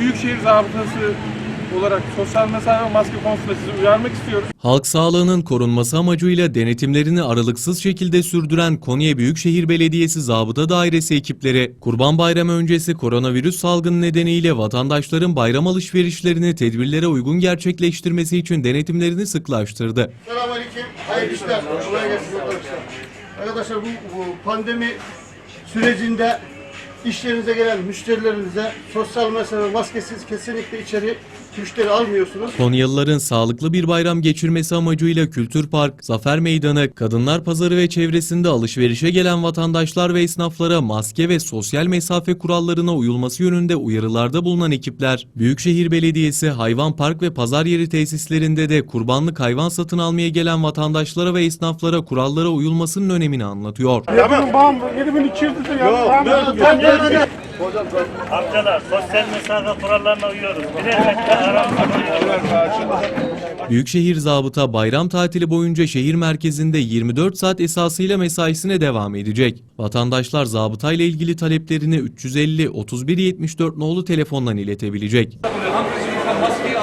Büyükşehir zabıtası olarak sosyal mesafe ve maske konusunda sizi uyarmak istiyoruz. Halk sağlığının korunması amacıyla denetimlerini aralıksız şekilde sürdüren Konya Büyükşehir Belediyesi Zabıta Dairesi ekipleri, Kurban Bayramı öncesi koronavirüs salgını nedeniyle vatandaşların bayram alışverişlerini tedbirlere uygun gerçekleştirmesi için denetimlerini sıklaştırdı. Selamünaleyküm. Hayırlı işler. Kolay gelsin arkadaşlar. Arkadaşlar bu, bu pandemi sürecinde işlerinize gelen müşterilerinize sosyal mesafe maskesiz kesinlikle içeri müşteri almıyorsunuz. Konyalıların sağlıklı bir bayram geçirmesi amacıyla Kültür Park, Zafer Meydanı, Kadınlar Pazarı ve çevresinde alışverişe gelen vatandaşlar ve esnaflara maske ve sosyal mesafe kurallarına uyulması yönünde uyarılarda bulunan ekipler, Büyükşehir Belediyesi hayvan park ve pazar yeri tesislerinde de kurbanlık hayvan satın almaya gelen vatandaşlara ve esnaflara kurallara uyulmasının önemini anlatıyor. Bağım 7200 lira ya. Amcalar sosyal mesafe kurallarına uyuyoruz. Metre aramızda Büyükşehir Zabıta bayram tatili boyunca şehir merkezinde 24 saat esasıyla mesaisine devam edecek. Vatandaşlar zabıta ile ilgili taleplerini 350 31 74 nolu telefondan iletebilecek. Maskeyi